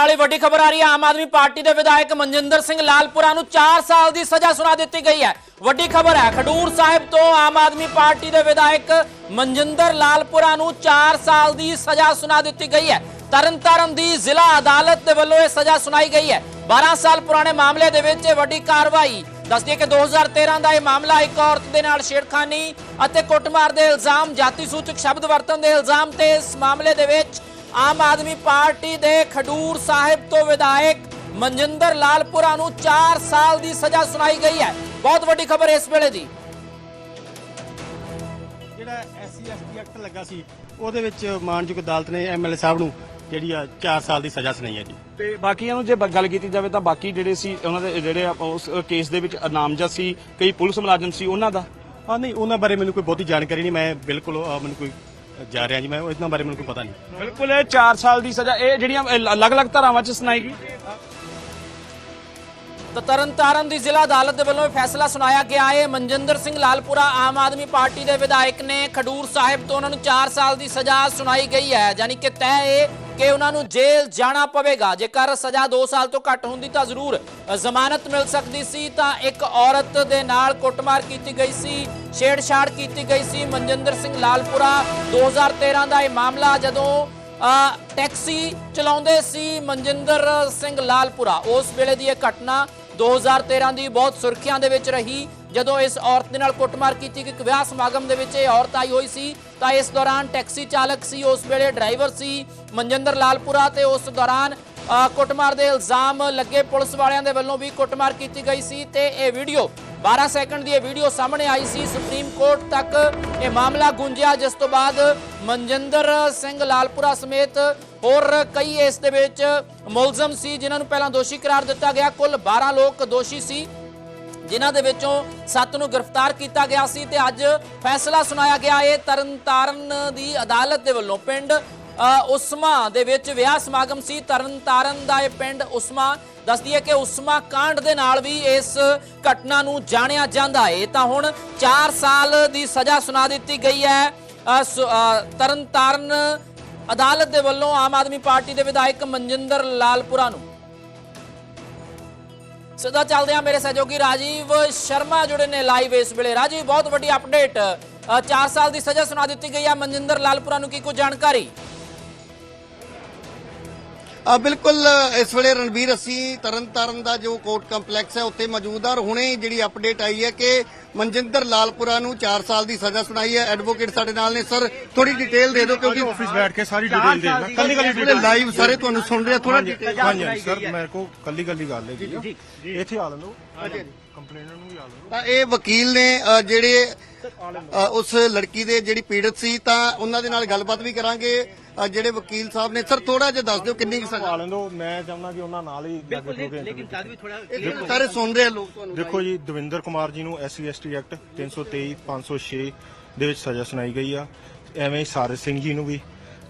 ਨਾਲ ਵੱਡੀ ਖਬਰ ਆ ਰਹੀ ਹੈ, ਆਮ ਆਦਮੀ ਪਾਰਟੀ ਦੇ ਵਿਧਾਇਕ ਮਨਜਿੰਦਰ ਸਿੰਘ ਲਾਲਪੁਰਾ ਨੂੰ 4 ਸਾਲ ਦੀ ਸਜ਼ਾ ਸੁਣਾ ਦਿੱਤੀ ਗਈ ਹੈ। ਵੱਡੀ ਖਬਰ ਹੈ, ਖਡੂਰ ਸਾਹਿਬ ਤੋਂ ਆਮ ਆਦਮੀ ਪਾਰਟੀ ਦੇ ਵਿਧਾਇਕ ਮਨਜਿੰਦਰ ਲਾਲਪੁਰਾ ਨੂੰ 4 ਸਾਲ ਦੀ ਸਜ਼ਾ ਸੁਣਾ ਦਿੱਤੀ ਗਈ ਹੈ। ਤਰਨਤਾਰਨ ਦੀ ਜ਼ਿਲ੍ਹਾ ਅਦਾਲਤ ਦੇ ਵੱਲੋਂ ਇਹ ਸਜ਼ਾ ਸੁਣਾਈ ਗਈ ਹੈ। 12 ਸਾਲ ਪੁਰਾਣੇ ਮਾਮਲੇ ਦੇ ਵਿੱਚ ਇਹ ਵੱਡੀ ਕਾਰਵਾਈ ਦੱਸਦੀ ਹੈ ਕਿ 2013 ਦਾ ਇਹ ਮਾਮਲਾ ਇੱਕ ਔਰਤ ਦੇ ਨਾਲ ਛੇੜਖਾਨੀ ਅਤੇ ਕੁੱਟਮਾਰ ਦੇ ਇਲਜ਼ਾਮ, ਜਾਤੀ ਸੂਚਕ ਸ਼ਬਦ ਵਰਤਣ ਦੇ ਇਲਜ਼ਾਮ ਤੇ ਇਸ ਮਾਮਲੇ ਦੇ ਵਿੱਚ ਆਮ ਆਦਮੀ ਪਾਰਟੀ ਦੇ ਖਡੂਰ ਸਾਹਿਬ ਤੋਂ ਵਿਧਾਇਕ ਮਨਜਿੰਦਰ ਲਾਲਪੁਰਾ ਨੂੰ 4 ਸਾਲ ਦੀ ਸਜ਼ਾ ਸੁਣਾਈ ਗਈ ਹੈ। ਬਹੁਤ ਵੱਡੀ ਖਬਰ ਇਸ ਵੇਲੇ ਦੀ। ਜਿਹੜਾ ਐਸਸੀ ਐਸਟੀ ਐਕਟ ਲੱਗਾ ਸੀ ਉਹਦੇ ਵਿੱਚ ਮਾਨਯੋਗ ਅਦਾਲਤ ਨੇ ਐਮਐਲਏ ਸਾਹਿਬ ਨੂੰ ਜਿਹੜੀ ਆ 4 ਸਾਲ ਦੀ ਸਜ਼ਾ ਸੁਣਾਈ ਹੈ ਜੀ। ਤੇ ਬਾਕੀਆਂ ਨੂੰ ਜੇ ਬ- ਗੱਲ ਕੀਤੀ ਜਾਵੇ ਤਾਂ ਬਾਕੀ ਜਿਹੜੇ ਸੀ ਉਹਨਾਂ ਦੇ ਜਿਹੜੇ ਆ ਉਸ ਕੇਸ ਦੇ ਵਿੱਚ ਨਾਮਜ਼ਦ ਸੀ ਕਈ ਪੁਲਿਸ ਮੁਲਾਜ਼ਮ ਸੀ ਉਹਨਾਂ ਦਾ? ਹਾਂ ਨਹੀਂ ਉਹਨਾਂ ਬਾਰੇ ਮੈਨੂੰ ਕੋਈ ਬਹੁਤੀ ਜਾਣਕਾਰੀ ਨਹੀਂ ਮੈਂ ਬਿਲਕੁਲ ਅਹ, ਮੈਨੂੰ ਕੋਈ ਜਾ ਰਿਹਾ ਜੀ, ਮੈਂ ਇਹਨਾਂ ਬਾਰੇ ਮੈਨੂੰ ਕੋਈ ਪਤਾ ਨਹੀਂ। ਬਿਲਕੁਲ, ਇਹ 4 ਸਾਲ ਦੀ ਸਜ਼ਾ, ਇਹ ਜਿਹੜੀਆਂ ਅਲੱਗ-ਅਲੱਗ ਧਾਰਾਵਾਂ 'ਚ ਸੁਣਾਈ ਗਈ। ਤਾਂ ਤਰਨਤਾਰਨ ਦੀ ਜ਼ਿਲ੍ਹਾ ਅਦਾਲਤ ਦੇ ਵੱਲੋਂ ਇਹ ਫੈਸਲਾ ਸੁਣਾਇਆ ਗਿਆ ਹੈ। ਮਨਜਿੰਦਰ ਸਿੰਘ ਲਾਲਪੁਰਾ ਆਮ ਆਦਮੀ ਪਾਰਟੀ ਦੇ ਵਿਧਾਇਕ ਨੇ ਖਡੂਰ ਸਾਹਿਬ ਤੋਂ ਉਹਨਾਂ ਨੂੰ 4 ਸਾਲ ਦੀ ਸਜ਼ਾ ਸੁਣਾਈ ਗਈ ਹੈ। ਯਾਨੀ ਕਿ ਤੈਅ ਹੈ ਕਿ ਉਹਨਾਂ ਨੂੰ ਜੇਲ੍ਹ ਜਾਣਾ ਪਵੇਗਾ। ਜੇਕਰ ਸਜ਼ਾ 2 ਸਾਲ ਤੋਂ ਘੱਟ ਹੁੰਦੀ ਤਾਂ ਜ਼ਰੂਰ ਜ਼ਮਾਨਤ ਮਿਲ ਸਕਦੀ ਸੀ। ਤਾਂ ਇੱਕ ਔਰਤ ਦੇ ਨਾਲ ਕੁੱਟਮਾਰ ਕੀਤੀ ਗਈ ਸੀ ਛੇੜਛਾੜ ਕੀਤੀ ਗਈ ਸੀ। ਮਨਜਿੰਦਰ ਸਿੰਘ ਲਾਲਪੁਰਾ 2013 ਦਾ ਇਹ ਮਾਮਲਾ ਜਦੋਂ ਅ, ਟੈਕਸੀ ਚਲਾਉਂਦੇ ਸੀ ਮਨਜਿੰਦਰ ਸਿੰਘ ਲਾਲਪੁਰਾ। ਉਸ ਵੇਲੇ ਦੀ ਇਹ ਘਟਨਾ 2013 ਦੀ ਬਹੁਤ ਸੁਰਖੀਆਂ ਦੇ ਵਿੱਚ ਰਹੀ। ਜਦੋਂ ਇਸ ਔਰਤ ਦੇ ਨਾਲ ਕੁੱਟਮਾਰ ਕੀਤੀ ਗਈ, ਇੱਕ ਵਿਆਹ ਸਮਾਗਮ ਦੇ ਵਿੱਚ ਇਹ ਔਰਤ ਆਈ ਹੋਈ ਸੀ, ਤਾਂ ਇਸ ਦੌਰਾਨ ਟੈਕਸੀ ਚਾਲਕ ਸੀ, ਉਸ ਵੇਲੇ ਡਰਾਈਵਰ ਸੀ, ਮਨਜਿੰਦਰ ਲਾਲਪੁਰਾ, ਤੇ ਉਸ ਦੌਰਾਨ ਕੁੱਟਮਾਰ ਦੇ ਇਲਜ਼ਾਮ ਲੱਗੇ ਪੁਲਿਸ ਵਾਲਿਆਂ ਦੇ ਵੱਲੋਂ ਵੀ ਕੁੱਟਮਾਰ ਕੀਤੀ ਗਈ ਸੀ, ਤੇ ਇਹ ਵੀਡੀਓ 12 ਸੈਕਿੰਡ ਦੀ ਇਹ ਵੀਡੀਓ ਸਾਹਮਣੇ ਆਈ ਸੀ। ਸੁਪਰੀਮ ਕੋਰਟ ਤੱਕ ਇਹ ਮਾਮਲਾ ਗੁੰਜਿਆ, ਜਿਸ ਤੋਂ ਬਾਅਦ ਮਨਜਿੰਦਰ ਸਿੰਘ ਲਾਲਪੁਰਾ ਸਮੇਤ ਹੋਰ ਕਈ ਇਸ ਦੇ ਵਿੱਚ ਮੁਲਜ਼ਮ ਸੀ, ਜਿਨ੍ਹਾਂ ਨੂੰ ਪਹਿਲਾਂ ਦੋਸ਼ੀ ਕਰਾਰ ਦਿੱਤਾ ਗਿਆ। ਕੁੱਲ 12 ਲੋਕ ਦੋਸ਼ੀ ਸੀ, ਜਿਨ੍ਹਾਂ ਦੇ ਵਿੱਚੋਂ 7 ਨੂੰ ਗ੍ਰਿਫਤਾਰ ਕੀਤਾ ਗਿਆ ਸੀ ਤੇ ਅੱਜ ਫੈਸਲਾ ਸੁਣਾਇਆ ਗਿਆ। ਇਹ ਤਰਨਤਾਰਨ ਦੀ ਅਦਾਲਤ ਦੇ ਵੱਲੋਂ ਪਿੰਡ ਉਸਮਾ ਦੇ ਵਿੱਚ ਵਿਆਹ ਸਮਾਗਮ ਸੀ। ਤਰਨਤਾਰਨ ਦਾ ਇਹ ਪਿੰਡ ਉਸਮਾ। ਦੱਸਦੀ ਹੈ ਕਿ ਉਸਮਾ ਕਾਂਡ ਦੇ ਨਾਲ ਵੀ ਇਸ ਘਟਨਾ ਨੂੰ ਜਾਣਿਆ ਜਾਂਦਾ ਹੈ। ਤਾਂ ਹੁਣ 4 ਸਾਲ ਦੀ ਸਜ਼ਾ ਸੁਣਾ ਦਿੱਤੀ ਗਈ ਹੈ। ਤਰਨਤਾਰਨ ਅਦਾਲਤ ਦੇ ਵੱਲੋਂ ਆਮ ਆਦਮੀ ਪਾਰਟੀ ਦੇ ਵਿਧਾਇਕ ਮਨਜਿੰਦਰ ਲਾਲਪੁਰਾ ਨੂੰ। ਸਿੱਧਾ ਚੱਲਦੇ ਆ ਮੇਰੇ ਸਹਿਯੋਗੀ ਰਾਜੀਵ ਸ਼ਰਮਾ ਜੁੜੇ ਨੇ ਲਾਈਵ ਇਸ ਵੇਲੇ। ਰਾਜੀਵ, ਬਹੁਤ ਵੱਡੀ ਅਪਡੇਟ 4 ਸਾਲ ਦੀ ਸਜ਼ਾ ਸੁਣਾ ਦਿੱਤੀ ਗਈ ਹੈ। ਮਨਜਿੰਦਰ ਲਾਲਪੁਰਾ ਨੂੰ ਕੀ ਕੋਈ ਜਾਣਕਾਰੀ? ਬਿਲਕੁਲ ਇਸ ਵੇਲੇ ਰਣਵੀਰ ਅਸੀਂ ਤਰਨਤਾਰਨ ਦਾ ਜੋ ਕੋਰਟ ਕੰਪਲੈਕਸ ਹੈ ਉੱਥੇ ਮੌਜੂਦ ਹਾਂ ਹੁਣੇ ਜਿਹੜੀ ਅਪਡੇਟ ਆਈ ਹੈ ਕਿ ਮਨਜਿੰਦਰ ਲਾਲਪੁਰਾ ਨੂੰ 4 ਸਾਲ ਦੀ ਸਜ਼ਾ ਸੁਣਾਈ ਹੈ। ਐਡਵੋਕੇਟ ਸਾਡੇ ਨਾਲ ਨੇ। ਸਰ ਥੋੜੀ ਡਿਟੇਲ ਦੇ ਦਿਓ ਕਿਉਂਕਿ ਆਫਿਸ ਬੈਠ ਕੇ ਸਾਰੀ ਡਿਟੇਲ ਦੇ ਦੇਣਾ ਕੱਲੀ ਕੱਲੀ ਡਿਟੇਲ ਲਾਈਵ ਸਾਰੇ ਤੁਹਾਨੂੰ ਸੁਣ ਰਿਹਾ ਥੋੜਾ ਡਿਟੇਲ ਹਾਂਜੀ ਸਰ ਮੇਰੇ ਕੋ ਕੱਲੀ ਕੱਲੀ ਗੱਲ ਹੈ ਜੀ ਇੱਥੇ ਆ ਲੰਦੋ ਕੰਪਲੇਨਰ ਨੂੰ ਵੀ ਆ ਲੰਦੋ ਤਾਂ ਇਹ ਵਕੀਲ ਨੇ ਜਿਹੜੇ ਅ, ਉਸ ਲੜਕੀ ਦੇ ਜਿਹੜੀ ਪੀੜਤ ਸੀ ਤਾਂ ਉਹਨਾਂ ਦੇ ਨਾਲ ਗੱਲਬਾਤ ਵੀ ਕਰਾਂਗੇ। ਅ, ਜਿਹੜੇ ਵਕੀਲ ਸਾਹਿਬ ਨੇ ਸਰ ਥੋੜਾ ਜਿਹਾ ਦੱਸ ਦਿਓ ਕਿੰਨੀ ਕੁ ਸਜ਼ਾ? ਲੈਣੋ ਮੈਂ ਚਾਹੁੰਦਾ ਕਿ ਉਹਨਾਂ ਨਾਲ ਹੀ ਲੱਗੇ ਹੋਗੇ ਲੇਕਿਨ ਇਹ ਸਾਰੇ ਸੁਣ ਰਹੇ ਆ ਲੋਕ ਤੁਹਾਨੂੰ ਦੇਖੋ ਜੀ ਦਵਿੰਦਰ ਕੁਮਾਰ ਜੀ ਨੂੰ ਐਸਸੀ ਐਸਟੀ ਐਕਟ 323 506 ਦੇ ਵਿੱਚ ਸਜ਼ਾ ਸੁਣਾਈ ਗਈ ਆ। ਐਵੇਂ ਹੀ ਸਾਰੇ ਸਿੰਘ ਜੀ ਨੂੰ ਵੀ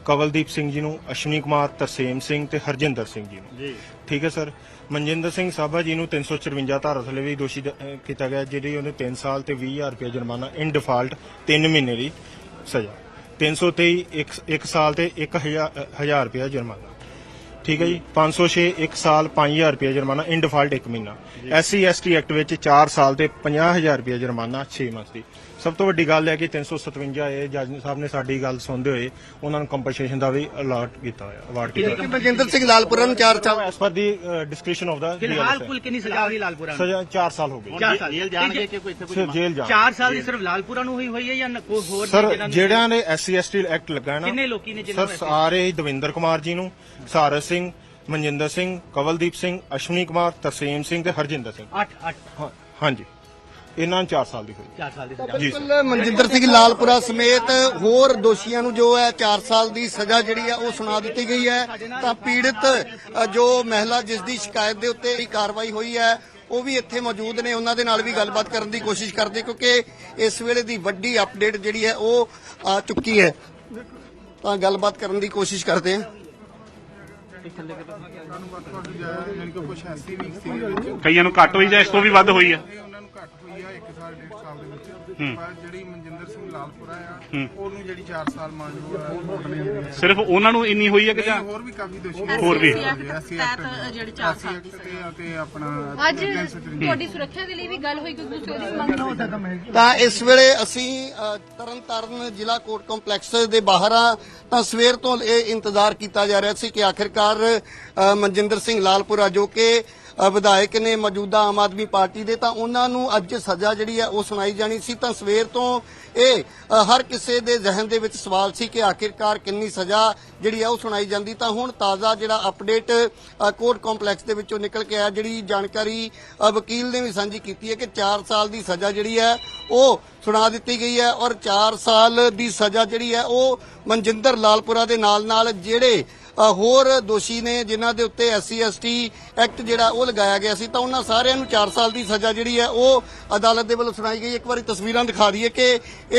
ਕਵਲਦੀਪ ਸਿੰਘ ਜੀ ਨੂੰ ਅਸ਼ਵਨੀ ਕੁਮਾਰ ਤਰਸੇਮ ਸਿੰਘ ਤੇ ਹਰਜਿੰਦਰ ਸਿੰਘ ਜੀ ਨੂੰ। ਜੀ। ਠੀਕ ਹੈ ਸਰ? ਮਨਜਿੰਦਰ ਸਿੰਘ ਸਾਬਾ ਜੀ ਨੂੰ 354 ਧਾਰਾ ਥਲੇ ਵੀ ਦੋਸ਼ੀ ਦ- ਅਹ ਕੀਤਾ ਗਿਆ ਜਿਹੜੀ ਉਹਨੇ 3 ਸਾਲ ਤੇ 20000 ਰੁਪਏ ਜੁਰਮਾਨਾ ਇਨ ਡਿਫਾਲਟ 3 ਮਹੀਨੇ ਦੀ ਸਜ਼ਾ। 323 ਇੱਕ ਇੱਕ ਸਾਲ ਤੇ 1000 ਰੁਪਏ ਜੁਰਮਾਨਾ। ਠੀਕ ਹੈ ਜੀ? 506 ਇੱਕ ਸਾਲ 5000 ਰੁਪਏ ਜੁਰਮਾਨਾ ਇਨ ਡਿਫਾਲਟ 1 ਮਹੀਨਾ। ਐਸਸੀ ਐਸਟੀ ਐਕਟ ਵਿੱਚ 4 ਸਾਲ ਤੇ 50000 ਰੁਪਏ ਜੁਰਮਾਨਾ 6 ਮੰਥ ਦੀ। ਸਭ ਤੋਂ ਵੱਡੀ ਗੱਲ ਹੈ ਕਿ 357 ਇਹ ਜੱਜ ਸਾਹਿਬ ਨੇ ਸਾਡੀ ਗੱਲ ਸੁਣਦੇ ਹੋਏ ਉਹਨਾਂ ਨੂੰ ਕੰਪਨਸੇਸ਼ਨ ਦਾ ਵੀ ਅਲਾਟ ਕੀਤਾ ਹੋਇਆ ਅਵਾਰਡ ਕੀਤਾ ਹੋਇਆ। ਮਨਜਿੰਦਰ ਸਿੰਘ ਲਾਲਪੁਰਾ ਨੂੰ 4 ਸਾਲ as per the description of ਦਾ ਫਿਲਹਾਲ ਕੁੱਲ ਕਿੰਨੀ ਸਜ਼ਾ ਹੋਈ ਲਾਲਪੁਰਾ ਨੂੰ? ਸਜ਼ਾ 4 ਸਾਲ ਹੋ ਗਈ ਚਾਰ ਸਾਲ। ਜੇਲ੍ਹ ਜਾਣਗੇ ਕਿ ਕੋਈ ਇੱਥੇ ਸਿਰ ਜੇਲ੍ਹ ਜਾ 4 ਸਾਲ ਦੀ ਸਿਰਫ ਲਾਲਪੁਰਾ ਨੂੰ ਹੋਈ ਹੋਈ ਹੈ ਜਾਂ ਕੋਈ ਹੋਰ ਸਰ ਜਿਹੜਿਆਂ ਨੇ ਐਸਸੀ ਐਸਟੀ ਐਕਟ ਲੱਗਾ ਨਾ ਕਿੰਨੇ ਲੋਕੀ ਨੇ ਜਿਨ੍ਹਾਂ ਸਰ ਨੂੰ ਸਾਰੇ ਹੀ ਦਵਿੰਦਰ ਕੁਮਾਰ ਜੀ ਨੂੰ ਸਾਰਸ ਸਿੰਘ ਮਨਜਿੰਦਰ ਸਿੰਘ ਕਵਲਦੀਪ ਸਿੰਘ ਅਸ਼ਵਨੀ ਕੁਮਾਰ ਤਰਸੇਮ ਸਿੰਘ ਤੇ ਹਰਜਿੰਦਰ ਸਿੰਘ। 8 8 ਹਾਂ- ਹਾਂਜੀ। ਇਹਨਾਂ ਨੂੰ 4 ਸਾਲ ਦੀ ਹੋਈ। 4 ਸਾਲ ਦੀ ਸਜ਼ਾ। ਜੀ। ਸਰ ਬਿਲਕੁਲ ਮਨਜਿੰਦਰ ਸਿੰਘ ਲਾਲਪੁਰਾ ਸਮੇਤ ਹੋਰ ਦੋਸ਼ੀਆਂ ਨੂੰ ਜੋ ਹੈ 4 ਸਾਲ ਦੀ ਸਜ਼ਾ ਜਿਹੜੀ ਹੈ ਉਹ ਸੁਣਾ ਦਿੱਤੀ ਗਈ ਹੈ। ਤਾਂ ਪੀੜਤ ਅ, ਜੋ ਮਹਿਲਾ ਜਿਸ ਦੀ ਸ਼ਿਕਾਇਤ ਦੇ ਉੱਤੇ ਇਹ ਕਾਰਵਾਈ ਹੋਈ ਹੈ ਉਹ ਵੀ ਇੱਥੇ ਮੌਜੂਦ ਨੇ। ਉਹਨਾਂ ਦੇ ਨਾਲ ਵੀ ਗੱਲਬਾਤ ਕਰਨ ਦੀ ਕੋਸ਼ਿਸ਼ ਕਰਦੇ ਕਿਉਂਕਿ ਇਸ ਵੇਲੇ ਦੀ ਵੱਡੀ ਅਪਡੇਟ ਜਿਹੜੀ ਹੈ ਉਹ ਆ ਚੁੱਕੀ ਹੈ। ਤਾਂ ਗੱਲਬਾਤ ਕਰਨ ਦੀ ਕੋਸ਼ਿਸ਼ ਕਰਦੇ ਹਾਂ। ਸਾਨੂੰ ਯਾਨੀ ਕਿ ਕੁਝ ਸੀ ਵਿੱਚ। ਕਈਆਂ ਨੂੰ ਘੱਟ ਹੋਈ ਜਾਂ ਇਸ ਤੋਂ ਵੀ ਵੱਧ ਹੋਈ ਆ? ਇਹ ਉਹਨਾਂ ਨੂੰ ਘੱਟ ਹੋਈ ਆ 1 ਸਾਲ 1.5 ਸਾਲ ਦੇ ਵਿੱਚ। ਪਰ ਜਿਹੜੀ ਮਨਜਿੰਦਰ ਸਿੰਘ ਲਾਲਪੁਰਾ ਆ ਉਹਨੂੰ ਜਿਹੜੀ 4 ਸਾਲ ਮਾਨਯੋਗ ਕੋਰਟ ਨੇ ਜਿਹੜੀ ਹੈ। ਸਿਰਫ ਉਹਨਾਂ ਨੂੰ ਇੰਨੀ ਹੋਈ ਆ ਕਿ ਜਾਂ ਨਹੀਂ, ਹੋਰ ਵੀ ਕਾਫੀ ਦੋਸ਼ੀ ਹੋਰ ਵੀ। ਐਸੀ ਐਕਟ ਜਿਹੜੇ ਚਾਰ ਸਾਲ ਐਕਟ ਤੇ ਅਤੇ ਆਪਣਾ ਅੱਜ 353 ਤੁਹਾਡੀ ਸੁਰੱਖਿਆ ਦੇ ਲਈ ਵੀ ਗੱਲ ਹੋਈ ਕਿਉਂਕਿ ਤੁਸੀਂ ਉਹਦੀ ਮੰਗ ਤਾਂ ਇਸ ਵੇਲੇ ਅਸੀਂ ਅ, ਤਰਨਤਾਰਨ ਜ਼ਿਲ੍ਹਾ ਕੋਰਟ ਕੰਪਲੈਕਸ ਦੇ ਬਾਹਰ ਆ ਤਾਂ ਸਵੇਰ ਤੋਂ ਇਹ ਇੰਤਜ਼ਾਰ ਕੀਤਾ ਜਾ ਰਿਹਾ ਸੀ ਕਿ ਆਖਿਰਕਾਰ ਅ, ਮਨਜਿੰਦਰ ਸਿੰਘ ਲਾਲਪੁਰਾ ਜੋ ਕਿ ਵਿਧਾਇਕ ਨੇ ਮੌਜੂਦਾ ਆਮ ਆਦਮੀ ਪਾਰਟੀ ਦੇ ਤਾਂ ਉਹਨਾਂ ਨੂੰ ਅੱਜ ਸਜ਼ਾ ਜਿਹੜੀ ਹੈ ਉਹ ਸੁਣਾਈ ਜਾਣੀ ਸੀ। ਤਾਂ ਸਵੇਰ ਤੋਂ ਇਹ ਹਰ ਕਿਸੇ ਦੇ ਜ਼ਿਹਨ ਦੇ ਵਿੱਚ ਸਵਾਲ ਸੀ ਕਿ ਆਖਿਰਕਾਰ ਕਿੰਨੀ ਸਜ਼ਾ ਜਿਹੜੀ ਹੈ ਉਹ ਸੁਣਾਈ ਜਾਂਦੀ। ਤਾਂ ਹੁਣ ਤਾਜ਼ਾ ਜਿਹੜਾ ਅਪਡੇਟ ਕੋਰਟ ਕੰਪਲੈਕਸ ਦੇ ਵਿੱਚੋਂ ਨਿਕਲ ਕੇ ਆਇਆ ਜਿਹੜੀ ਜਾਣਕਾਰੀ ਵਕੀਲ ਨੇ ਵੀ ਸਾਂਝੀ ਕੀਤੀ ਹੈ ਕਿ 4 ਸਾਲ ਦੀ ਸਜ਼ਾ ਜਿਹੜੀ ਹੈ ਉਹ ਸੁਣਾ ਦਿੱਤੀ ਗਈ ਹੈ ਔਰ 4 ਸਾਲ ਦੀ ਸਜ਼ਾ ਜਿਹੜੀ ਹੈ ਉਹ ਮਨਜਿੰਦਰ ਲਾਲਪੁਰਾ ਦੇ ਨਾਲ ਨਾਲ ਜਿਹੜੇ ਹੋਰ ਦੋਸ਼ੀ ਨੇ ਜਿਨ੍ਹਾਂ ਦੇ ਉੱਤੇ ਐਸਸੀ ਐਸਟੀ ਐਕਟ ਜਿਹੜਾ ਉਹ ਲਗਾਇਆ ਗਿਆ ਸੀ ਤਾਂ ਉਹਨਾਂ ਸਾਰਿਆਂ ਨੂੰ 4 ਸਾਲ ਦੀ ਸਜ਼ਾ ਜਿਹੜੀ ਹੈ ਉਹ ਅਦਾਲਤ ਦੇ ਵੱਲੋਂ ਸੁਣਾਈ ਗਈ। ਇੱਕ ਵਾਰੀ ਤਸਵੀਰਾਂ ਦਿਖਾ ਦਈਏ ਕਿ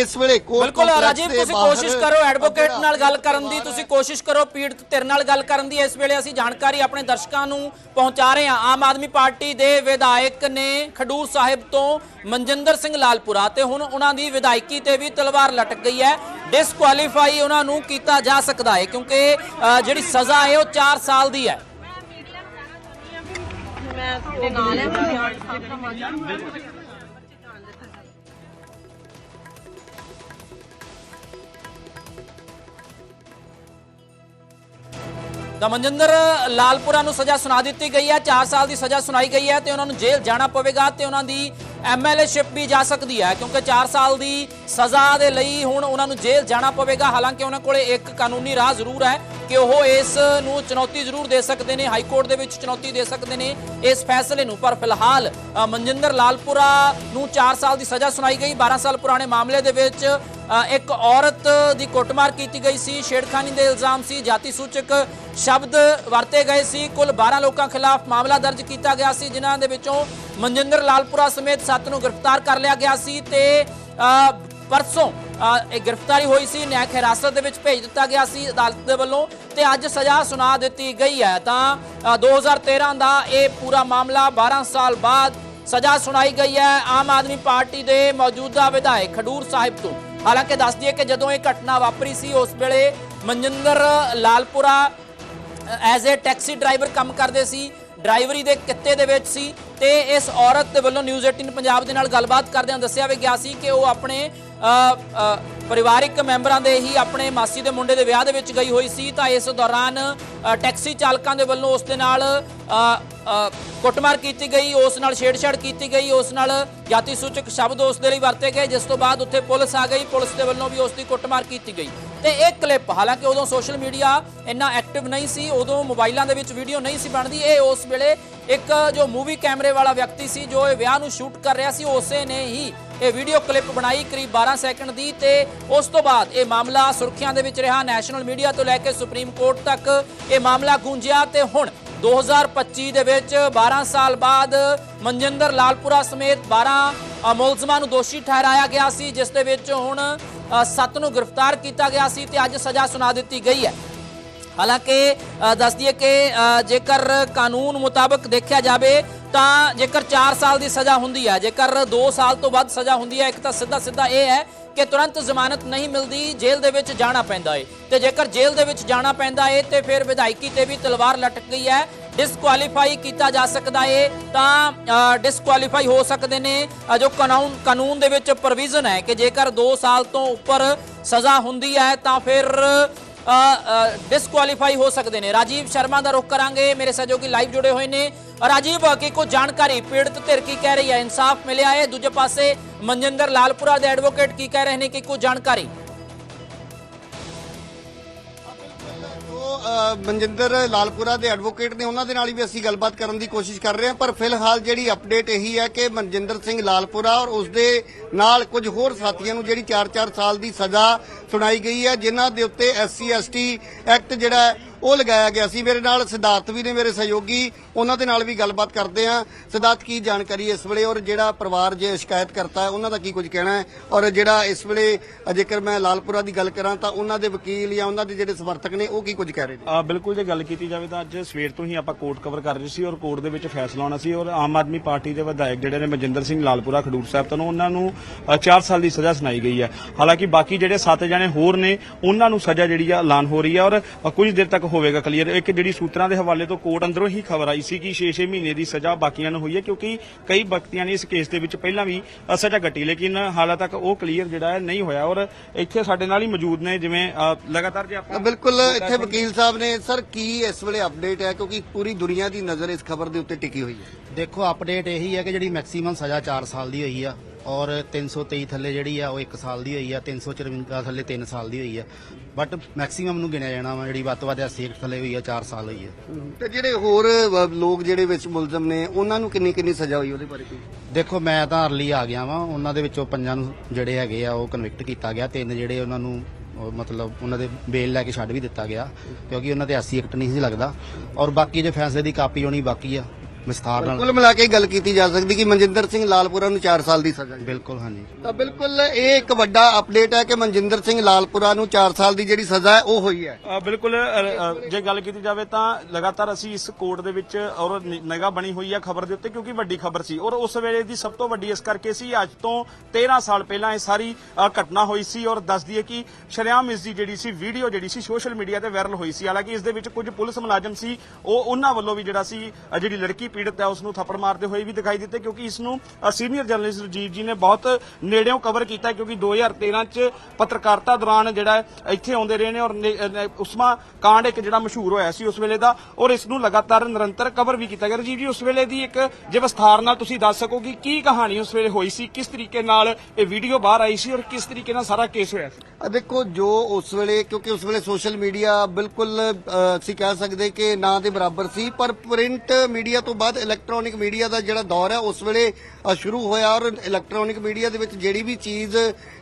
ਇਸ ਵੇਲੇ ਕੋਰਟ ਬਿਲਕੁਲ ਰਾਜੀਵ ਤੁਸੀਂ ਕੋਸ਼ਿਸ਼ ਕਰੋ ਐਡਵੋਕੇਟ ਨਾਲ ਗੱਲ ਕਰਨ ਦੀ ਤੁਸੀਂ ਕੋਸ਼ਿਸ਼ ਕਰੋ ਪੀੜਤ ਧਿਰ ਨਾਲ ਗੱਲ ਕਰਨ ਦੀ। ਇਸ ਵੇਲੇ ਅਸੀਂ ਜਾਣਕਾਰੀ ਆਪਣੇ ਦਰਸ਼ਕਾਂ ਨੂੰ ਪਹੁੰਚਾ ਰਹੇ ਹਾਂ। ਆਮ ਆਦਮੀ ਪਾਰਟੀ ਦੇ ਵਿਧਾਇਕ ਨੇ ਖਡੂਰ ਸਾਹਿਬ ਤੋਂ ਮਨਜਿੰਦਰ ਸਿੰਘ ਲਾਲਪੁਰਾ ਤੇ ਹੁਣ ਉਹਨਾਂ ਦੀ ਵਿਧਾਇਕੀ ਤੇ ਵੀ ਤਲਵਾਰ ਲਟਕ ਗਈ ਹੈ। ਡਿਸਕੁਆਲੀਫਾਈ ਉਹਨਾਂ ਨੂੰ ਕੀਤਾ ਜਾ ਸਕਦਾ ਹੈ ਕਿਉਂਕਿ ਜਿਹੜੀ ਸਜ਼ਾ ਹੈ ਉਹ 4 ਸਾਲ ਦੀ ਹੈ। ਮੈਂ ਤੁਹਾਡੇ ਨਾਲ ਹੈ ਮੈਂ ਬਿਆਨ ਸਾਹਿਬ ਦਾ ਤਾਂ ਮਨਜਿੰਦਰ, ਲਾਲਪੁਰਾ ਨੂੰ ਸਜ਼ਾ ਸੁਣਾ ਦਿੱਤੀ ਗਈ ਹੈ 4 ਸਾਲ ਦੀ ਸਜ਼ਾ ਸੁਣਾਈ ਗਈ ਹੈ ਤੇ ਉਹਨਾਂ ਨੂੰ ਜੇਲ੍ਹ ਜਾਣਾ ਪਵੇਗਾ ਤੇ ਉਹਨਾਂ ਦੀ ਐਮਐਲਏਸ਼ਿਪ ਵੀ ਜਾ ਸਕਦੀ ਹੈ, ਕਿਉਂਕਿ 4 ਸਾਲ ਦੀ ਸਜ਼ਾ ਦੇ ਲਈ ਹੁਣ ਉਹਨਾਂ ਨੂੰ ਜੇਲ੍ਹ ਜਾਣਾ ਪਵੇਗਾ। ਹਾਲਾਂਕਿ ਉਹਨਾਂ ਕੋਲੇ ਇੱਕ ਕਾਨੂੰਨੀ ਰਾਹ ਜ਼ਰੂਰ ਹੈ ਕਿ ਉਹ ਇਸ ਨੂੰ ਚੁਣੌਤੀ ਜ਼ਰੂਰ ਦੇ ਸਕਦੇ ਨੇ, ਹਾਈ ਕੋਰਟ ਦੇ ਵਿੱਚ ਚੁਣੌਤੀ ਦੇ ਸਕਦੇ ਨੇ ਇਸ ਫੈਸਲੇ ਨੂੰ। ਪਰ ਫਿਲਹਾਲ ਮਨਜਿੰਦਰ ਲਾਲਪੁਰਾ ਨੂੰ 4 ਸਾਲ ਦੀ ਸਜ਼ਾ ਸੁਣਾਈ ਗਈ। 12 ਸਾਲ ਪੁਰਾਣੇ ਮਾਮਲੇ ਦੇ ਵਿੱਚ ਇੱਕ ਔਰਤ ਦੀ ਕੁੱਟਮਾਰ ਕੀਤੀ ਗਈ ਸੀ, ਛੇੜਖਾਨੀ ਦੇ ਇਲਜ਼ਾਮ ਸੀ, ਜਾਤੀ ਸੂਚਕ ਸ਼ਬਦ ਵਰਤੇ ਗਏ ਸੀ। ਕੁੱਲ 12 ਲੋਕਾਂ ਖਿਲਾਫ ਮਾਮਲਾ ਦਰਜ ਕੀਤਾ ਗਿਆ ਸੀ, ਜਿਨ੍ਹਾਂ ਦੇ ਵਿੱਚੋਂ ਮਨਜਿੰਦਰ ਲਾਲਪੁਰਾ ਸਮੇਤ 7 ਨੂੰ ਗ੍ਰਿਫਤਾਰ ਕਰ ਲਿਆ ਗਿਆ ਸੀ ਤੇ ਪਰਸੋਂ ਇਹ ਗ੍ਰਿਫਤਾਰੀ ਹੋਈ ਸੀ ਨਿਆਇਕ ਹਿਰਾਸਤ ਦੇ ਵਿੱਚ ਭੇਜ ਦਿੱਤਾ ਗਿਆ ਸੀ ਅਦਾਲਤ ਦੇ ਵੱਲੋਂ ਤੇ ਅੱਜ ਸਜ਼ਾ ਸੁਣਾ ਦਿੱਤੀ ਗਈ ਹੈ। ਤਾਂ ਅ, 2013 ਦਾ ਇਹ ਪੂਰਾ ਮਾਮਲਾ 12 ਸਾਲ ਬਾਅਦ ਸਜ਼ਾ ਸੁਣਾਈ ਗਈ ਹੈ ਆਮ ਆਦਮੀ ਪਾਰਟੀ ਦੇ ਮੌਜੂਦਾ ਵਿਧਾਇਕ ਖਡੂਰ ਸਾਹਿਬ ਤੋਂ। ਹਾਲਾਂਕਿ ਦੱਸ ਦਈਏ ਕਿ ਜਦੋਂ ਇਹ ਘਟਨਾ ਵਾਪਰੀ ਸੀ ਉਸ ਵੇਲੇ Manjinder Lalpura as a taxi driver ਕੰਮ ਕਰਦੇ ਸੀ ਡਰਾਈਵਰੀ ਦੇ ਕਿੱਤੇ ਦੇ ਵਿੱਚ ਸੀ ਤੇ ਇਸ ਔਰਤ ਦੇ ਵੱਲੋਂ ਨਿਊਜ਼ 18 ਪੰਜਾਬ ਦੇ ਨਾਲ ਗੱਲਬਾਤ ਕਰਦਿਆਂ ਦੱਸਿਆ ਵੀ ਗਿਆ ਸੀ ਕਿ ਉਹ ਆਪਣੇ ਪਰਿਵਾਰਿਕ ਮੈਂਬਰਾਂ ਦੇ ਹੀ ਆਪਣੇ ਮਾਸੀ ਦੇ ਮੁੰਡੇ ਦੇ ਵਿਆਹ ਦੇ ਵਿੱਚ ਗਈ ਹੋਈ ਸੀ ਤਾਂ ਇਸ ਦੌਰਾਨ ਟੈਕਸੀ ਚਾਲਕਾਂ ਦੇ ਵੱਲੋਂ ਉਸ ਦੇ ਨਾਲ ਕੁੱਟਮਾਰ ਕੀਤੀ ਗਈ, ਉਸ ਨਾਲ ਛੇੜਛਾੜ ਕੀਤੀ ਗਈ, ਉਸ ਨਾਲ ਜਾਤੀ ਸੂਚਕ ਸ਼ਬਦ ਉਸ ਦੇ ਲਈ ਵਰਤੇ ਗਏ, ਜਿਸ ਤੋਂ ਬਾਅਦ ਉੱਥੇ ਪੁਲਿਸ ਆ ਗਈ, ਪੁਲਿਸ ਦੇ ਵੱਲੋਂ ਵੀ ਉਸ ਦੀ ਕੁੱਟਮਾਰ ਕੀਤੀ ਗਈ। ਤੇ ਇਹ ਕਲਿੱਪ ਹਾਲਾਂਕਿ ਉਦੋਂ ਸੋਸ਼ਲ ਮੀਡੀਆ ਇੰਨਾ ਐਕਟਿਵ ਨਹੀਂ ਸੀ, ਉਦੋਂ ਮੋਬਾਈਲਾਂ ਦੇ ਵਿੱਚ ਵੀਡੀਓ ਨਹੀਂ ਸੀ ਬਣਦੀ, ਇਹ ਉਸ ਵੇਲੇ ਇੱਕ ਜੋ ਮੂਵੀ ਕੈਮਰੇ ਵਾਲਾ ਵਿਅਕਤੀ ਸੀ, ਜੋ ਇਹ ਵਿਆਹ ਨੂੰ ਸ਼ੂਟ ਕਰ ਰਿਹਾ ਸੀ, ਉਸੇ ਨੇ ਹੀ ਇਹ ਵੀਡੀਓ ਕਲਿੱਪ ਬਣਾਈ ਕਰੀਬ 12 ਸੈਕਿੰਡ ਦੀ ਤੇ ਉਸ ਤੋਂ ਬਾਅਦ ਇਹ ਮਾਮਲਾ ਸੁਰਖੀਆਂ ਦੇ ਵਿੱਚ ਰਿਹਾ ਨੈਸ਼ਨਲ ਮੀਡੀਆ ਤੋਂ ਲੈ ਕੇ ਸੁਪਰੀਮ ਕੋਰਟ ਤੱਕ ਇਹ ਮਾਮਲਾ ਗੂੰਜਿਆ ਤੇ ਹੁਣ 2025 ਦੇ ਵਿੱਚ 12 ਸਾਲ ਬਾਅਦ ਮਨਜਿੰਦਰ ਲਾਲਪੁਰਾ ਸਮੇਤ 12 ਮੁਲਜ਼ਮਾਂ ਨੂੰ ਦੋਸ਼ੀ ਠਹਿਰਾਇਆ ਗਿਆ ਸੀ, ਜਿਸ ਦੇ ਵਿੱਚ ਹੁਣ 7 ਨੂੰ ਗ੍ਰਿਫਤਾਰ ਕੀਤਾ ਗਿਆ ਸੀ ਤੇ ਅੱਜ ਸਜ਼ਾ ਸੁਣਾ ਦਿੱਤੀ ਗਈ ਹੈ। ਹਾਲਾਂਕਿ ਅ, ਦੱਸ ਦਈਏ ਕਿ ਜੇਕਰ ਕਾਨੂੰਨ ਮੁਤਾਬਕ ਦੇਖਿਆ ਜਾਵੇ ਤਾਂ ਜੇਕਰ 4 ਸਾਲ ਦੀ ਸਜ਼ਾ ਹੁੰਦੀ ਹੈ ਜੇਕਰ 2 ਸਾਲ ਤੋਂ ਵੱਧ ਸਜ਼ਾ ਹੁੰਦੀ ਹੈ ਇੱਕ ਤਾਂ ਸਿੱਧਾ ਸਿੱਧਾ ਇਹ ਹੈ ਕਿ ਤੁਰੰਤ ਜ਼ਮਾਨਤ ਨਹੀਂ ਮਿਲਦੀ ਜੇਲ੍ਹ ਦੇ ਵਿੱਚ ਜਾਣਾ ਪੈਂਦਾ ਏ। ਤੇ ਜੇਕਰ ਜੇਲ੍ਹ ਦੇ ਵਿੱਚ ਜਾਣਾ ਪੈਂਦਾ ਏ ਤੇ ਫਿਰ ਵਿਧਾਇਕੀ ਤੇ ਵੀ ਤਲਵਾਰ ਲਟਕ ਗਈ ਹੈ। ਡਿਸਕੁਆਲੀਫਾਈ ਕੀਤਾ ਜਾ ਸਕਦਾ ਹੈ ਤਾਂ ਡਿਸਕੁਆਲੀਫਾਈ ਹੋ ਸਕਦੇ ਨੇ। ਜੋ ਕਾਨੂੰਨ ਕਾਨੂੰਨ ਦੇ ਵਿੱਚ ਪ੍ਰੋਵੀਜ਼ਨ ਹੈ ਕਿ ਜੇਕਰ 2 ਸਾਲ ਤੋਂ ਉੱਪਰ ਸਜ਼ਾ ਹੁੰਦੀ ਹੈ, ਤਾਂ ਫਿਰ ਡਿਸਕੁਆਲੀਫਾਈ ਹੋ ਸਕਦੇ ਨੇ। ਰਾਜੀਵ ਸ਼ਰਮਾ ਦਾ ਰੁਖ ਕਰਾਂਗੇ। ਮੇਰੇ ਸਹਿਯੋਗੀ ਲਾਈਵ ਜੁੜੇ ਹੋਏ ਨੇ। ਰਾਜੀਵ, ਕੀ ਕੋਈ ਜਾਣਕਾਰੀ? ਪੀੜਤ ਧਿਰ ਕੀ ਕਹਿ ਰਹੀ ਹੈ? ਇਨਸਾਫ ਮਿਲਿਆ ਹੈ ਦੂਜੇ ਪਾਸੇ ਮਨਜਿੰਦਰ ਲਾਲਪੁਰਾ ਦੇ ਐਡਵੋਕੇਟ ਕੀ ਕਹਿ ਰਹੇ ਨੇ? ਕਿ ਕੋਈ ਜਾਣਕਾਰੀ? ਮਨਜਿੰਦਰ ਲਾਲਪੁਰਾ ਦੇ ਐਡਵੋਕੇਟ ਨੇ ਉਹਨਾਂ ਦੇ ਨਾਲ ਵੀ ਅਸੀਂ ਗੱਲਬਾਤ ਕਰਨ ਦੀ ਕੋਸ਼ਿਸ਼ ਕਰ ਰਹੇ ਹਾਂ, ਪਰ ਫਿਲਹਾਲ ਜਿਹੜੀ ਅਪਡੇਟ ਇਹੀ ਹੈ ਕਿ ਮਨਜਿੰਦਰ ਸਿੰਘ ਲਾਲਪੁਰਾ ਔਰ ਉਸਦੇ ਨਾਲ ਕੁਝ ਹੋਰ ਸਾਥੀਆਂ ਨੂੰ ਜਿਹੜੀ 4-4 ਸਾਲ ਦੀ ਸਜ਼ਾ ਸੁਣਾਈ ਗਈ ਹੈ, ਜਿਨ੍ਹਾਂ ਦੇ ਉੱਤੇ ਐਸਸੀ ਐਸਟੀ ਐਕਟ ਜਿਹੜਾ ਉਹ ਲਗਾਇਆ ਗਿਆ ਸੀ। ਮੇਰੇ ਨਾਲ ਸਿਧਾਰਥ ਵੀ ਨੇ, ਮੇਰੇ ਸਹਿਯੋਗੀ। ਉਹਨਾਂ ਦੇ ਨਾਲ ਵੀ ਗੱਲਬਾਤ ਕਰਦੇ ਆ ਸਿਧਾਰਥ, ਕੀ ਜਾਣਕਾਰੀ ਇਸ ਵੇਲੇ? ਔਰ ਜਿਹੜਾ ਪਰਿਵਾਰ ਜੇ ਸ਼ਿਕਾਇਤ ਕਰਤਾ ਹੈ, ਉਹਨਾਂ ਦਾ ਕੀ ਕੁਝ ਕਹਿਣਾ ਹੈ? ਔਰ ਜਿਹੜਾ ਇਸ ਵੇਲੇ ਜੇਕਰ ਮੈਂ ਲਾਲਪੁਰਾ ਦੀ ਗੱਲ ਕਰਾਂ, ਤਾਂ ਉਹਨਾਂ ਦੇ ਵਕੀਲ ਜਾਂ ਉਹਨਾਂ ਦੇ ਜਿਹੜੇ ਸਮਰਥਕ ਨੇ, ਉਹ ਕੀ ਕੁਝ ਕਹਿ ਰਹੇ ਨੇ? ਆ, ਬਿਲਕੁਲ ਜੇ ਗੱਲ ਕੀਤੀ ਜਾਵੇ ਤਾਂ ਅੱਜ ਸਵੇਰ ਤੋਂ ਹੀ ਆਪਾਂ ਕੋਰਟ ਕਵਰ ਕਰ ਰਹੇ ਸੀ ਔਰ ਕੋਰਟ ਦੇ ਵਿੱਚ ਫੈਸਲਾ ਆਉਣਾ ਸੀ ਔਰ ਆਮ ਆਦਮੀ ਪਾਰਟੀ ਦੇ ਵਿਧਾਇਕ ਜਿਹੜੇ ਨੇ, ਮਨਜਿੰਦਰ ਸਿੰਘ, ਲਾਲਪੁਰਾ, ਖਡੂਰ ਸਾਹਿਬ, ਤੋਂ ਉਹਨਾਂ ਨੂੰ 4 ਸਾਲ ਦੀ ਸਜ਼ਾ ਸੁਣਾਈ ਗਈ ਹੈ। ਹਾਲਾਂਕਿ ਬਾਕੀ ਜਿਹੜੇ 7 ਜਣੇ ਹੋਰ ਨੇ, ਉਹਨਾਂ ਨੂੰ ਸਜ਼ਾ ਜਿਹੜੀ ਆ ਐਲਾਨ ਹੋ ਰਹੀ ਹੈ ਔਰ ਕੁਝ ਦੇਰ ਤੱਕ ਹੋਵੇਗਾ ਕਲੀਅਰ। ਇੱਕ ਜਿਹੜੀ ਸੂਤਰਾਂ ਦੇ ਹਵਾਲੇ ਤੋਂ ਕੋਰਟ ਅੰਦਰੋਂ ਹੀ ਖਬਰ ਆਈ ਸੀ ਕਿ 6-6 ਮਹੀਨੇ ਦੀ ਸਜ਼ਾ ਬਾਕੀਆਂ ਨੂੰ ਹੋਈ ਹੈ ਕਿਉਂਕਿ ਕਈ ਵਿਅਕਤੀਆਂ ਨੇ ਇਸ ਕੇਸ ਦੇ ਵਿੱਚ ਪਹਿਲਾਂ ਵੀ ਸਜ਼ਾ ਕੱਟੀ ਲੇਕਿਨ ਹਾਲਾਂ ਤੱਕ ਉਹ ਕਲੀਅਰ ਜਿਹੜਾ ਹੈ ਨਹੀਂ ਹੋਇਆ। ਔਰ ਇੱਥੇ ਸਾਡੇ ਨਾਲ ਹੀ ਮੌਜੂਦ ਨੇ ਜਿਵੇਂ ਲਗਾਤਾਰ ਜੇ ਆਪਾਂ ਬਿਲਕੁਲ ਇੱਥੇ ਵਕੀਲ ਸਾਹਿਬ ਨੇ ਸਰ ਕੀ ਇਸ ਵੇਲੇ ਅਪਡੇਟ ਹੈ? ਕਿਉਂਕਿ ਪੂਰੀ ਦੁਨੀਆ ਦੀ ਨਜ਼ਰ ਇਸ ਖਬਰ ਦੇ ਉੱਤੇ ਟਿਕੀ ਹੋਈ ਹੈ। ਦੇਖੋ ਅਪਡੇਟ ਇਹੀ ਹੈ ਕਿ ਜਿਹੜੀ ਮੈਕਸਿਮਮ ਸਜ਼ਾ 4 ਸਾਲ ਦੀ ਹੋਈ ਆ ਔਰ 323 ਥੱਲੇ ਜਿਹੜੀ ਆ ਉਹ 1 ਸਾਲ ਦੀ ਹੋਈ ਆ 354 ਥੱਲੇ 3 ਸਾਲ ਦੀ ਹੋਈ ਆ। ਬਟ ਮੈਕਸਿਮਮ ਨੂੰ ਗਿਣਿਆ ਜਾਣਾ ਵਾ ਜਿਹੜੀ ਵੱਧ ਤੋਂ ਵੱਧ 80 ਥੱਲੇ ਹੋਈ ਆ 4 ਸਾਲ ਹੋਈ ਆ। ਤੇ ਜਿਹੜੇ ਹੋਰ ਲੋਕ ਜਿਹੜੇ ਵਿੱਚ ਮੁਲਜ਼ਮ ਨੇ ਉਹਨਾਂ ਨੂੰ ਕਿੰਨੀ ਕਿੰਨੀ ਸਜ਼ਾ ਹੋਈ ਉਹਦੇ ਬਾਰੇ ਕੋਈ? ਦੇਖੋ ਮੈਂ ਤਾਂ ਅਰਲੀ ਆ ਗਿਆ ਵਾਂ ਉਹਨਾਂ ਦੇ ਵਿੱਚੋਂ ਪੰਜਾਂ ਨੂੰ ਜਿਹੜੇ ਹੈਗੇ ਆ ਉਹ ਕਨਵਿਕਟ ਕੀਤਾ ਗਿਆ। ਤਿੰਨ ਜਿਹੜੇ ਉਹਨਾਂ ਨੂੰ ਉਹ ਮਤਲਬ ਉਹਨਾਂ ਦੇ ਬੇਲ ਲੈ ਕੇ ਛੱਡ ਵੀ ਦਿੱਤਾ ਗਿਆ ਕਿਉਂਕਿ ਉਹਨਾਂ ਤੇ ਐਸਸੀ ਐਕਟ ਨਹੀਂ ਸੀ ਲੱਗਦਾ। ਔਰ ਬਾਕੀ ਜੇ ਫੈਸਲੇ ਦੀ ਕਾਪੀ ਹੋਣੀ ਬਾਕੀ ਆ ਵਿਸਥਾਰ ਨਾਲ। ਕੁੱਲ ਮਿਲਾ ਕੇ ਗੱਲ ਕੀਤੀ ਜਾ ਸਕਦੀ ਕਿ ਮਨਜਿੰਦਰ ਸਿੰਘ ਲਾਲਪੁਰਾ ਨੂੰ 4 ਸਾਲ ਦੀ ਸਜ਼ਾ ਹੈ ਬਿਲਕੁਲ ਹਾਂਜੀ। ਤਾਂ ਬਿਲਕੁਲ ਇਹ ਇੱਕ ਵੱਡਾ ਅਪਡੇਟ ਹੈ ਕਿ ਮਨਜਿੰਦਰ ਸਿੰਘ ਲਾਲਪੁਰਾ ਨੂੰ 4 ਸਾਲ ਦੀ ਜਿਹੜੀ ਸਜ਼ਾ ਹੈ ਉਹ ਹੋਈ ਹੈ। ਬਿਲਕੁਲ ਅ, ਜੇ ਗੱਲ ਕੀਤੀ ਜਾਵੇ ਤਾਂ ਲਗਾਤਾਰ ਅਸੀਂ ਇਸ ਕੋਰਟ ਦੇ ਵਿੱਚ ਔਰ ਨਿਗਾ ਬਣੀ ਹੋਈ ਹੈ ਖਬਰ ਦੇ ਉੱਤੇ ਕਿਉਂਕਿ ਵੱਡੀ ਖਬਰ ਸੀ। ਔਰ ਉਸ ਵੇਲੇ ਦੀ ਸਭ ਤੋਂ ਵੱਡੀ ਇਸ ਕਰਕੇ ਸੀ ਅੱਜ ਤੋਂ 13 ਸਾਲ ਪਹਿਲਾਂ ਇਹ ਸਾਰੀ ਅ, ਘਟਨਾ ਹੋਈ ਸੀ ਔਰ ਦੱਸ ਦਈਏ ਕਿ ਸ਼ਰਿਆਮ ਇਸ ਦੀ ਜਿਹੜੀ ਸੀ ਵੀਡੀਓ ਜਿਹੜੀ ਸੀ ਸੋਸ਼ਲ ਮੀਡੀਆ ਤੇ ਵਾਇਰਲ ਹੋਈ ਸੀ। ਹਾਲਾਂਕਿ ਇਸ ਦੇ ਵਿੱਚ ਕੁਝ ਪੁਲਿਸ ਮੁਲਾਜ਼ਮ ਸੀ ਉਹ ਉਹਨਾਂ ਵੱਲੋਂ ਵੀ ਜਿਹੜਾ ਸੀ ਅ, ਜਿਹੜੀ ਲੜਕੀ ਪੀੜਤ ਹੈ ਉਸ ਨੂੰ ਥੱਪੜ ਮਾਰਦੇ ਹੋਏ ਵੀ ਦਿਖਾਈ ਦਿੱਤੇ ਕਿਉਂਕਿ ਇਸ ਨੂੰ ਸੀਨੀਅਰ ਜਰਨਲਿਸਟ ਰਜੀਵ ਜੀ ਨੇ ਬਹੁਤ ਨੇੜਿਓਂ ਕਵਰ ਕੀਤਾ ਹੈ ਕਿਉਂਕਿ 2013 ਚ ਪੱਤਰਕਾਰਤਾ ਦੌਰਾਨ ਜਿਹੜਾ ਇੱਥੇ ਆਉਂਦੇ ਰਹੇ ਨੇ ਔਰ ਉਸਮਾ ਕਾਂਡ ਇੱਕ ਜਿਹੜਾ ਮਸ਼ਹੂਰ ਹੋਇਆ ਸੀ ਉਸ ਵੇਲੇ ਦਾ ਔਰ ਇਸ ਨੂੰ ਲਗਾਤਾਰ ਨਿਰੰਤਰ ਕਵਰ ਵੀ ਕੀਤਾ ਗਿਆ। ਰਜੀਵ ਜੀ, ਉਸ ਵੇਲੇ ਦੀ ਇੱਕ ਜੇ ਵਿਸਥਾਰ ਨਾਲ ਤੁਸੀਂ ਦੱਸ ਸਕੋ ਕਿ ਕੀ ਕਹਾਣੀ ਉਸ ਵੇਲੇ ਹੋਈ ਸੀ, ਕਿਸ ਤਰੀਕੇ ਨਾਲ ਇਹ ਵੀਡੀਓ ਬਾਹਰ ਆਈ ਸੀ ਔਰ ਕਿਸ ਤਰੀਕੇ ਨਾਲ ਸਾਰਾ ਕੇਸ ਹੋਇਆ ਸੀ? ਦੇਖੋ ਜੋ ਉਸ ਵੇਲੇ, ਕਿਉਂਕਿ ਉਸ ਵੇਲੇ ਸੋਸ਼ਲ ਮੀਡੀਆ ਬਿਲਕੁਲ ਅਸੀਂ ਕਹਿ ਸਕਦੇ ਕਿ ਨਾ ਦੇ ਬਰਾਬਰ ਸੀ, ਪਰ ਪ੍ਰਿੰਟ ਮੀਡੀਆ ਤੋਂ ਬਾਅਦ ਇਲੈਕਟ੍ਰੋਨਿਕ ਮੀਡੀਆ ਦਾ ਜਿਹੜਾ ਦੌਰ ਹੈ, ਉਸ ਵੇਲੇ ਸ਼ੁਰੂ ਹੋਇਆ ਔਰ ਇਲੈਕਟ੍ਰੋਨਿਕ ਮੀਡੀਆ ਦੇ ਵਿੱਚ ਜਿਹੜੀ ਵੀ ਚੀਜ਼,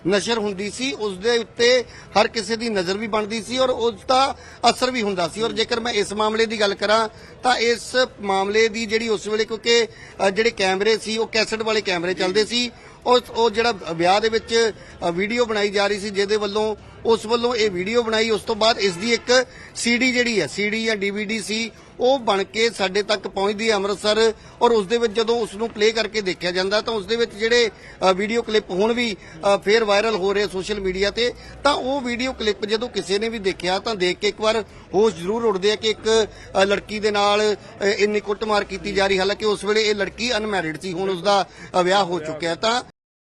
ਨਸ਼ਰ ਹੁੰਦੀ ਸੀ, ਉਸ ਦੇ ਉੱਤੇ ਹਰ ਕਿਸੇ ਦੀ ਨਜ਼ਰ ਵੀ ਬਣਦੀ ਸੀ ਔਰ ਉਸ ਦਾ ਅਸਰ ਵੀ ਹੁੰਦਾ ਸੀ। ਔਰ ਜੇਕਰ ਮੈਂ ਇਸ ਮਾਮਲੇ ਦੀ ਗੱਲ ਕਰਾਂ, ਤਾਂ ਇਸ ਮਾਮਲੇ ਦੀ ਜਿਹੜੀ ਉਸ ਵੇਲੇ ਕਿਉਂਕਿ ਜਿਹੜੇ ਕੈਮਰੇ ਸੀ, ਉਹ ਕੈਸਟ ਵਾਲੇ ਕੈਮਰੇ ਚੱਲਦੇ ਸੀ। ਔਰ ਉਹ ਜਿਹੜਾ ਵਿਆਹ ਦੇ ਵਿੱਚ ਵੀਡੀਓ ਬਣਾਈ ਜਾ ਰਹੀ ਸੀ, ਜਿਹਦੇ ਵੱਲੋਂ, ਉਸ ਵੱਲੋਂ ਇਹ ਵੀਡੀਓ ਬਣਾਈ, ਉਸ ਤੋਂ ਬਾਅਦ ਇਸ ਦੀ ਇੱਕ ਸੀਡੀ ਜਿਹੜੀ ਹੈ ਸੀਡੀ ਜਾਂ ਡੀਵੀਡੀ ਸੀ ਉਹ ਬਣ ਕੇ ਸਾਡੇ ਤੱਕ ਪਹੁੰਚਦੀ ਹੈ ਅੰਮ੍ਰਿਤਸਰ ਔਰ ਉਸ ਦੇ ਵਿੱਚ ਜਦੋਂ ਉਸ ਨੂੰ ਪਲੇ ਕਰਕੇ ਦੇਖਿਆ ਜਾਂਦਾ ਤਾਂ ਉਸ ਦੇ ਵਿੱਚ ਜਿਹੜੇ ਵੀਡੀਓ ਕਲਿੱਪ ਹੁਣ ਵੀ ਫੇਰ ਵਾਇਰਲ ਹੋ ਰਹੇ ਸੋਸ਼ਲ ਮੀਡੀਆ ਤੇ, ਤਾਂ ਉਹ ਵੀਡੀਓ ਕਲਿੱਪ ਜਦੋਂ ਕਿਸੇ ਨੇ ਵੀ ਦੇਖਿਆ ਤਾਂ ਦੇਖ ਕੇ ਇੱਕ ਵਾਰ ਹੋਸ਼ ਜ਼ਰੂਰ ਉੱਡਦੇ ਆ ਕਿ ਇੱਕ ਲੜਕੀ ਦੇ ਨਾਲ ਇੰਨੀ ਕੁੱਟਮਾਰ ਕੀਤੀ ਜਾ ਰਹੀ। ਹਾਲਾਂਕਿ ਉਸ ਵੇਲੇ ਇਹ ਲੜਕੀ ਅਨਮੈਰਿਡ ਸੀ, ਹੁਣ ਉਸ ਦਾ ਵਿਆਹ ਹੋ ਚੁੱਕਿਆ ਤਾਂ